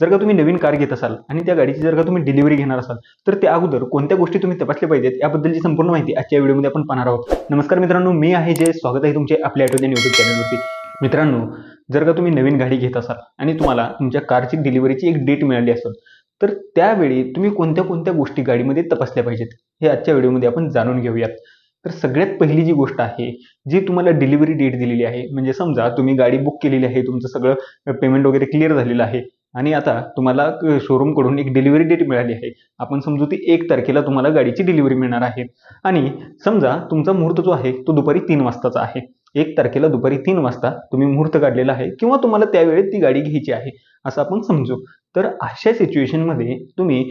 जर का तुम्ही नवीन कार घेत असाल आणि त्या गाडीची जर का तुम्ही डिलिव्हरी घेणार असाल तर त्या अगोदर कोणत्या गोष्टी तुम्ही तपासल्या पाहिजेत याबद्दलची संपूर्ण माहिती आजच्या व्हिडिओमध्ये आपण पाहणार आहोत. नमस्कार मित्रांनो मी आहे जे. स्वागत आहे तुमचे आपल्या आठवड्या यूट्यूब चॅनलवरती मित्रांनो जर का तुम्ही नवीन गाडी घेत असाल आणि तुम्हाला तुमच्या कारची डिलिव्हरीची एक डेट मिळाली असेल तर त्यावेळी तुम्ही कोणत्या कोणत्या गोष्टी गाडीमध्ये तपासल्या पाहिजेत हे आजच्या व्हिडिओमध्ये आपण जाणून घेऊयात. तर सगळ्यात पहिली जी गोष्ट आहे जी तुम्हाला डिलिव्हरी डेट दिलेली आहे म्हणजे समजा तुम्ही गाडी बुक केलेली आहे तुमचं सगळं पेमेंट वगैरे क्लिअर झालेलं आहे आणि आता तुम्हाला शोरूमकडून एक डिलिव्हरी डेट मिळाली आहे. आपण समजू ती एक तारखेला तुम्हाला गाडीची डिलिव्हरी मिळणार आहे. आणि समजा तुमचा मुहूर्त जो आहे तो दुपारी तीन वाजताचा आहे. एक तारखेला दुपारी तीन वाजता तुम्ही मुहूर्त काढलेला आहे किंवा तुम्हाला त्यावेळेत ती गाडी घ्यायची आहे असं आपण समजू. तर अशा सिच्युएशनमध्ये तुम्ही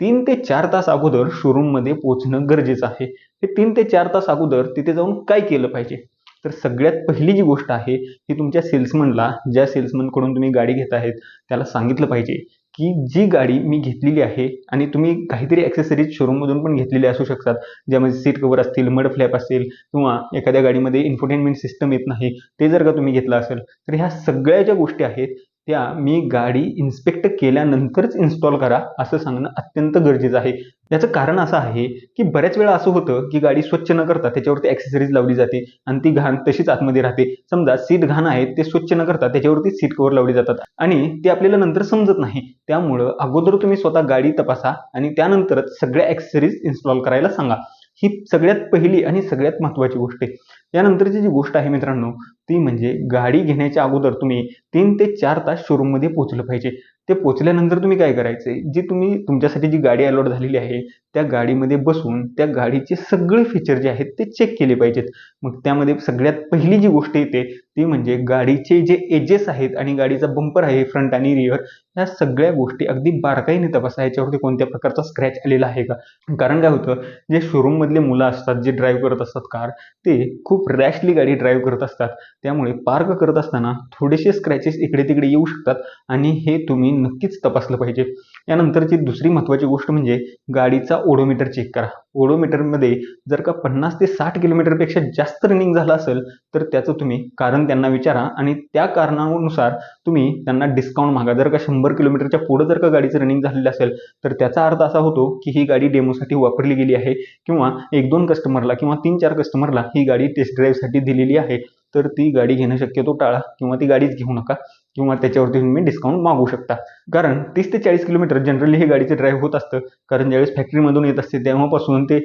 तीन ते चार तास अगोदर शोरूममध्ये पोहोचणं गरजेचं आहे. हे तीन ते चार तास अगोदर तिथे जाऊन काय केलं पाहिजे? तर सगळ्यात पहिली जी गोष्ट आहे ती तुमच्या सेल्समनला ज्या सेल्समनकडून तुम्ही गाडी घेत आहेत त्याला सांगितलं पाहिजे की जी गाडी मी घेतलेली आहे आणि तुम्ही काहीतरी ॲक्सेसरीज शोरूममधून पण घेतलेले असू शकतात. ज्यामध्ये सीट कवर असतील मड फ्लॅप असेल किंवा एखाद्या गाडीमध्ये इन्फोटेनमेंट सिस्टम येत नाही ते जर का तुम्ही घेतलं असेल तर ह्या सगळ्या ज्या गोष्टी आहेत त्या मी गाडी इन्स्पेक्ट केल्यानंतरच इन्स्टॉल करा असं सांगणं अत्यंत गरजेचं आहे. याचं कारण असं आहे की बऱ्याच वेळा असं होतं की गाडी स्वच्छ न करता त्याच्यावरती ॲक्सेसरीज लावली जाते आणि ती घाण तशीच आतमध्ये राहते. समजा सीट घाण आहे ते स्वच्छ न करता त्याच्यावरती सीट कवर लावली जातात आणि ते आपल्याला नंतर समजत नाही. त्यामुळं अगोदर तुम्ही स्वतः गाडी तपासा आणि त्यानंतरच सगळ्या ॲक्सेसरीज इन्स्टॉल करायला सांगा. ही सगळ्यात पहिली आणि सगळ्यात महत्त्वाची गोष्ट आहे. यानंतरची जी गोष्ट आहे मित्रांनो ती म्हणजे गाडी घेण्याच्या अगोदर तुम्ही तीन ते चार तास शोरूममध्ये पोहोचलं पाहिजे. ते पोचल्यानंतर तुम्ही काय करायचं आहे? जी तुम्ही तुमच्यासाठी जी गाडी अलॉट झालेली आहे त्या गाडीमध्ये बसून त्या गाडीचे सगळे फीचर जे आहेत ते चेक केले पाहिजेत. मग त्यामध्ये सगळ्यात पहिली जी गोष्ट येते ती म्हणजे गाडीचे जे एजेस आहेत आणि गाडीचा बंपर आहे फ्रंट आणि रिअर ह्या सगळ्या गोष्टी अगदी बारकाईने तपासा याच्यावरती कोणत्या प्रकारचा स्क्रॅच आलेला आहे का? कारण काय होतं जे शोरूममधले मुलं असतात जे ड्राईव्ह करत असतात कार ते खूप रॅशली गाडी ड्राईव्ह करत असतात. त्यामुळे पार्क करत असताना थोडेसे स्क्रॅचेस इकडे तिकडे येऊ शकतात आणि हे तुम्ही नक्कीच तपासलं पाहिजे. यानंतरची दुसरी महत्त्वाची गोष्ट म्हणजे गाडीचा ओडोमीटर चेक करा. ओडोमीटरमध्ये जर का पन्नास ते साठ किलोमीटरपेक्षा जास्त रनिंग झालं असेल तर त्याचं तुम्ही कारण त्यांना विचारा आणि त्या कारणानुसार तुम्ही त्यांना डिस्काउंट मागा. जर का शंभर किलोमीटरच्या पुढं जर का गाडीचं रनिंग झालेलं असेल तर त्याचा अर्थ असा होतो की ही गाडी डेमोसाठी वापरली गेली आहे किंवा एक दोन कस्टमरला किंवा तीन चार कस्टमरला ही गाडी टेस्ट ड्राईव्हसाठी दिलेली आहे. तर ती गाडी घेणं शक्यतो टाळा किंवा ती गाडीच घेऊ नका. किंवा त्याच्यावरती तुम्ही डिस्काउंट मागू शकता. कारण तीस ते चाळीस किलोमीटर जनरली हे गाडीचे ड्राईव्ह होत असतं. कारण ज्यावेळेस फॅक्टरीमधून येत असते तेव्हापासून ते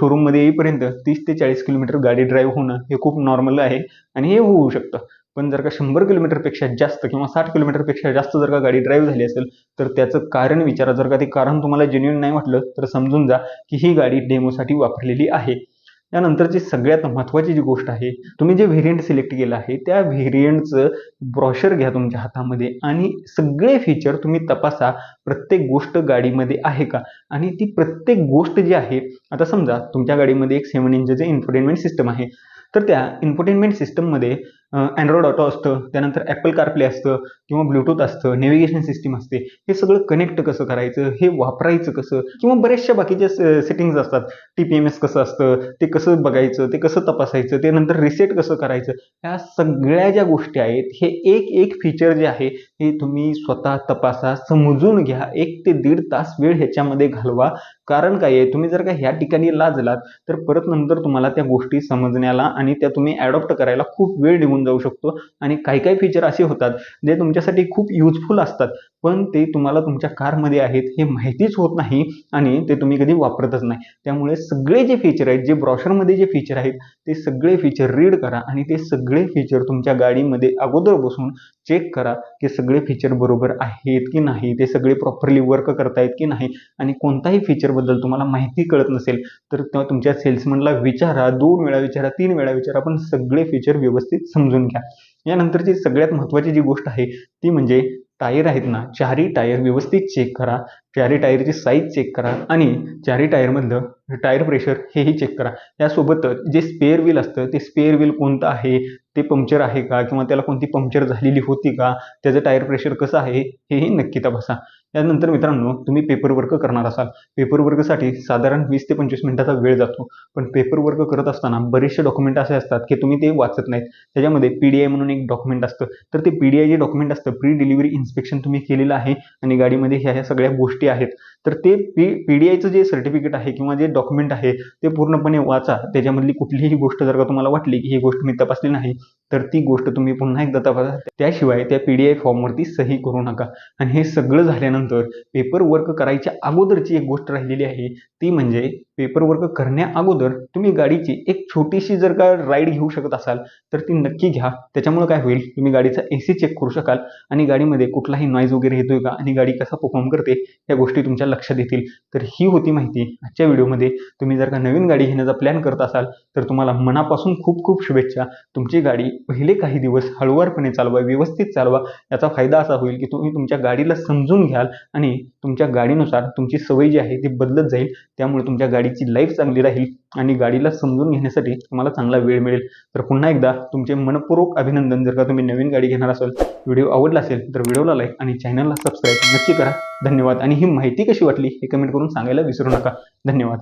शोरूममध्ये येईपर्यंत तीस ते चाळीस किलोमीटर गाडी ड्राईव्ह होणं हे खूप नॉर्मल आहे आणि हे होऊ शकतं. पण जर का शंभर किलोमीटरपेक्षा जास्त किंवा साठ किलोमीटरपेक्षा जास्त जर का गाडी ड्राईव्ह झाली असेल तर त्याचं कारण विचारा. जर का ते कारण तुम्हाला जेन्युन नाही वाटलं तर समजून जा की ही गाडी डेमोसाठी वापरलेली आहे. यानंतरची सगळ्यात महत्त्वाची जी गोष्ट आहे तुम्ही जे व्हेरियंट सिलेक्ट केलं आहे त्या व्हेरियंटचं ब्रॉशर घ्या तुमच्या हातामध्ये आणि सगळे फीचर तुम्ही तपासा प्रत्येक गोष्ट गाडीमध्ये आहे का? आणि ती प्रत्येक गोष्ट जी आहे आता समजा तुमच्या गाडीमध्ये एक सेवन इंचचे इन्फोटेनमेंट सिस्टम आहे. तर त्या इन्फोटेनमेंट सिस्टममध्ये अँड्रॉइड ऑटो असतं त्यानंतर ॲपल कारप्ले असतं किंवा ब्लूटूथ असतं नेव्हिगेशन सिस्टीम असते हे सगळं कनेक्ट कसं करायचं हे वापरायचं कसं किंवा बऱ्याचशा बाकीच्या सेटिंग्ज असतात. टी पी एम एस कसं असतं ते कसं बघायचं ते कसं तपासायचं ते नंतर रिसेट कसं करायचं ह्या सगळ्या ज्या गोष्टी आहेत हे एक एक फीचर जे आहे हे तुम्ही स्वतः तपासा समजून घ्या एक ते दीड तास वेळ ह्याच्यामध्ये घालवा. कारण काय आहे? तुम्ही जर का ह्या ठिकाणी लाजलात तर परत नंतर तुम्हाला त्या गोष्टी समजण्याला आणि त्या तुम्ही ॲडॉप्ट करायला खूप वेळ निघून जाऊ शकतो. आणि काही काही फीचर असे होतात जे तुमच्यासाठी खूप युजफुल असतात. पण ते तुम्हाला तुमच्या कारमध्ये आहेत हे माहितीच होत नाही आणि ते तुम्ही कधी वापरतच नाही. त्यामुळे सगळे जे फीचर आहेत जे ब्रॉशरमध्ये जे फीचर आहेत ते सगळे फीचर रीड करा आणि ते सगळे फीचर तुमच्या गाडीमध्ये अगोदर बसून चेक करा की सगळे फीचर बरोबर आहेत की नाही ते सगळे प्रॉपरली वर्क करतायत की नाही आणि कोणताही फीचरबद्दल तुम्हाला माहिती कळत नसेल तर तेव्हा तुमच्या सेल्समनला विचारा दोन वेळा विचारा तीन वेळा विचारा पण सगळे फीचर व्यवस्थित समजून घ्या. यानंतरची सगळ्यात महत्त्वाची जी गोष्ट आहे ती म्हणजे टायर आहेत ना चारही टायर व्यवस्थित चेक करा चारही टायरची साईज चेक करा आणि चारही टायरमधलं टायर प्रेशर हेही चेक करा. यासोबतच जे स्पेअर व्हील असतं ते स्पेअर व्हील कोणतं आहे? ते पंक्चर आहे का? किंवा त्याला कोणती पंक्चर झालेली होती का? त्याचं टायर प्रेशर कसं आहे? हेही नक्की तपासा. यानंतर मित्रांनो तुम्ही पेपर वर्क करणार असाल. पेपर वर्कसाठी साधारण वीस ते पंचवीस मिनिटाचा वेळ जातो. पण पेपर वर्क करत असताना बरेचसे डॉक्युमेंट असे असतात की तुम्ही ते वाचत नाहीत. त्याच्यामध्ये पी डी आय म्हणून एक डॉक्युमेंट असतं. तर ते पी डी आय जे डॉक्युमेंट असतं प्री डिलिव्हरी इन्स्पेक्शन तुम्ही केलेलं आहे आणि गाडीमध्ये ह्या ह्या सगळ्या गोष्टी आहेत. तर ते पी पी डी आयचं जे सर्टिफिकेट आहे किंवा जे डॉक्युमेंट आहे ते पूर्णपणे वाचा. त्याच्यामधली कुठलीही गोष्ट जर का तुम्हाला वाटली की ही गोष्ट मी तपासली नाही तर ती गोष्ट तुम्ही पुन्हा एकदा तपासा. त्याशिवाय त्या पी डी आय फॉर्मवरती सही करू नका. आणि हे सगळं झाल्यानंतर पेपर वर्क करायच्या अगोदरची एक गोष्ट राहिलेली आहे ती म्हणजे पेपर वर्क करण्या अगोदर तुम्ही गाडीची एक छोटीशी जर का राईड घेऊ शकत असाल तर ती नक्की घ्या. त्याच्यामुळे काय होईल तुम्ही गाडीचा ए सी चेक करू शकाल आणि गाडीमध्ये कुठलाही नॉईज वगैरे येतोय का आणि गाडी कसा परफॉर्म करते या गोष्टी तुमच्या लक्षात येतील. तर ही होती माहिती आजच्या व्हिडिओमध्ये. तुम्ही जर का नवीन गाडी घेण्याचा प्लॅन करत असाल तर तुम्हाला मनापासून खूप खूप शुभेच्छा. तुमची गाडी पहिले काही दिवस हळुवारपणे चालवा व्यवस्थित चालवा. याचा फायदा असा होईल की तुम्ही तुमच्या गाडीला समजून घ्याल आणि तुमच्या गाडीनुसार तुमची सवय जी आहे ती बदलत जाईल. त्यामुळे तुमच्या गाडीची लाईफ चांगली राहील आणि गाडीला समजून घेण्यासाठी तुम्हाला चांगला वेळ मिळेल. तर पुन्हा एकदा तुमचे मनपूर्वक अभिनंदन. जर का तुम्ही नवीन गाडी घेणार असाल व्हिडिओ आवडला असेल तर व्हिडिओला लाईक आणि चॅनलला सबस्क्राईब नक्की करा. धन्यवाद. आणि ही माहिती कशी वाटली हे कमेंट करून सांगायला विसरू नका. धन्यवाद.